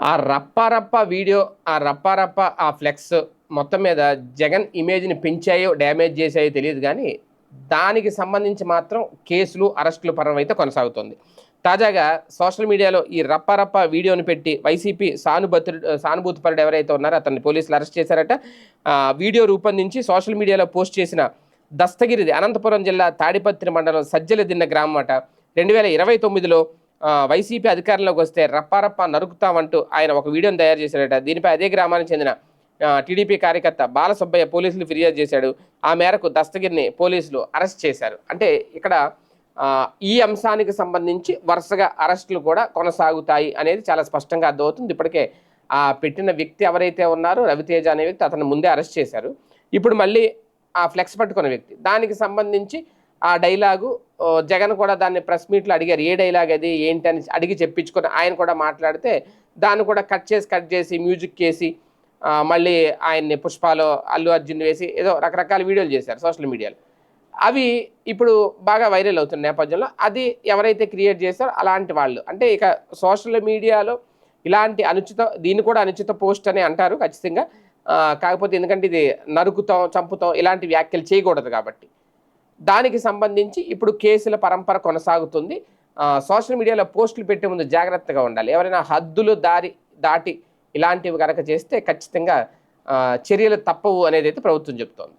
ఆ రప్పారప్ప వీడియో ఆ రప్పారప్ప ఆ ఫ్లెక్స్ మొత్తం మీద జగన్ ఇమేజ్ని పెంచాయో డ్యామేజ్ చేశాయో తెలియదు కానీ దానికి సంబంధించి మాత్రం కేసులు అరెస్టుల పరం అయితే కొనసాగుతుంది. తాజాగా సోషల్ మీడియాలో ఈ రప్పారప్ప వీడియోని పెట్టి వైసీపీ సానుభూతుడు సానుభూతిపరుడు ఎవరైతే ఉన్నారో అతన్ని పోలీసులు అరెస్ట్ చేశారట. వీడియో రూపొందించి సోషల్ మీడియాలో పోస్ట్ చేసిన దస్తగిరిది అనంతపురం జిల్లా తాడిపత్రి మండలం సజ్జలదిన్న గ్రామం అట. రెండు వేల ఇరవై తొమ్మిదిలో వైసీపీ అధికారంలోకి వస్తే రప్పారప్ప నరుకుతామంటూ ఆయన ఒక వీడియోని తయారు చేశాడట. దీనిపై అదే గ్రామానికి చెందిన టీడీపీ కార్యకర్త బాలసుబ్బయ్య పోలీసులు ఫిర్యాదు చేశాడు. ఆ మేరకు దస్తగిరిని పోలీసులు అరెస్ట్ చేశారు. అంటే ఇక్కడ ఈ అంశానికి సంబంధించి వరుసగా అరెస్టులు కూడా కొనసాగుతాయి అనేది చాలా స్పష్టంగా అర్థమవుతుంది. ఇప్పటికే ఆ పెట్టిన వ్యక్తి ఎవరైతే ఉన్నారో రవితేజ అనే వ్యక్తి అతను ముందే అరెస్ట్ చేశారు. ఇప్పుడు మళ్ళీ ఆ ఫ్లెక్స్ పట్టుకున్న వ్యక్తి. దానికి సంబంధించి ఆ డైలాగు జగన్ కూడా దాన్ని ప్రెస్ మీట్లో అడిగారు ఏ డైలాగ్ అది ఏంటి అని అడిగి చెప్పించుకొని ఆయన కూడా మాట్లాడితే దాన్ని కూడా కట్ చేసి కట్ చేసి మ్యూజిక్ వేసి మళ్ళీ ఆయన్ని పుష్పాలో అల్లు అర్జున్ వేసి ఏదో రకరకాల వీడియోలు చేశారు సోషల్ మీడియాలో. అవి ఇప్పుడు బాగా వైరల్ అవుతున్న నేపథ్యంలో అది ఎవరైతే క్రియేట్ చేస్తారో అలాంటి వాళ్ళు. అంటే ఇక సోషల్ మీడియాలో ఇలాంటి అనుచిత దీన్ని కూడా అనుచిత పోస్ట్ అని అంటారు ఖచ్చితంగా. కాకపోతే ఎందుకంటే ఇది నరుకుతాం చంపుతాం ఇలాంటి వ్యాఖ్యలు చేయకూడదు కాబట్టి. దానికి సంబంధించి ఇప్పుడు కేసుల పరంపర కొనసాగుతుంది. సోషల్ మీడియాలో పోస్టులు పెట్టే ముందు జాగ్రత్తగా ఉండాలి. ఎవరైనా హద్దులు దారి దాటి ఇలాంటివి కనుక చేస్తే ఖచ్చితంగా చర్యలు తప్పవు అనేది అయితే ప్రభుత్వం చెప్తోంది